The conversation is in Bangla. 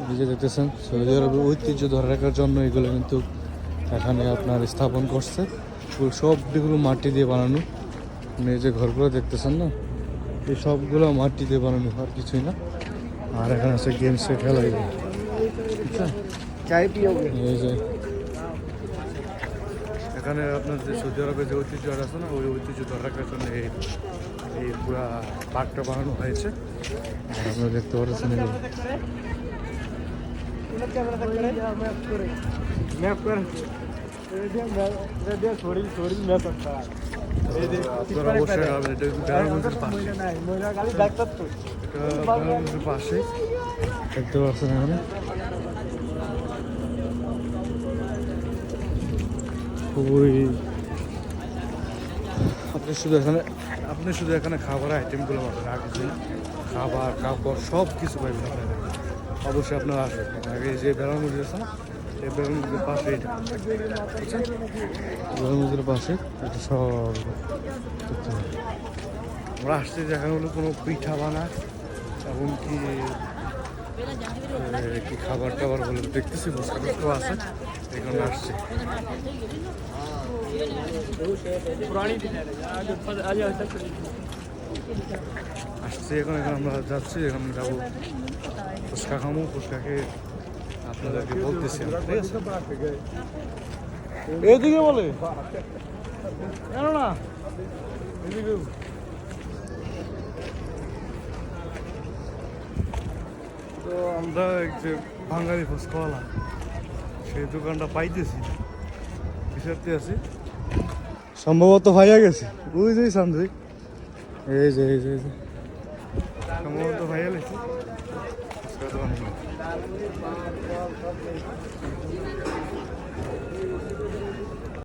এই যে দেখতেছেন, সৌদি আরবের ঐতিহ্য ধরে রাখার জন্য এগুলো কিন্তু এখানে আপনার স্থাপন করছে। সব যেগুলো মাটি দিয়ে বানানো। মানে যে ঘরগুলো দেখতেছেন না, এই সবগুলো মাটি দিয়ে বানানো, আর কিছুই না। আর এখানে আছে গেমসে খেলা এগুলো। আচ্ছা, এখানে আপনার যে সৌদি আরবের যে ঐতিহ্য আছে না, ওই ঐতিহ্য ধরে রাখার জন্য এই এই পুরা পার্কটা বানানো হয়েছে। আপনারা দেখতে পাচ্ছেন আপনি শুধু এখানে আপনি শুধু এখানে খাবার আইটেমগুলো পাবেন খাবার কাপড় সব কিছু পাইবেন আপনার অবশ্যই আপনারা আসবেন। আগে যে বেড়ার মসজিদ আছে না, এই বেড়ার মসজিদের পাশে এটা। আচ্ছা? মসজিদের পাশে এটা সব আমরা আসতে দেখা হলো কোনো পিঠা বানা এবং কি কি খাবার টাবার বলে দেখতেছি, ফুচকা টুচকাও আছে, এখানে আসছে। আসছে এখন এখন আমরা যাচ্ছি, এখন যাব ফুচকা খামো, ফুচকা খেয়ে আপনাদেরকে বলতেছি এদিকে বলে? কেন না? এদিকে তো আমরা যে বাঙালি ফুচকাওয়ালা, সেই দোকানটা পাইতেছি। কিসেরতে আছি। সম্ভবত ভাইয়া গেছে। যে সান্দ্রিক এই যে এই যে এই যে। সম্ভবত ভাইয়া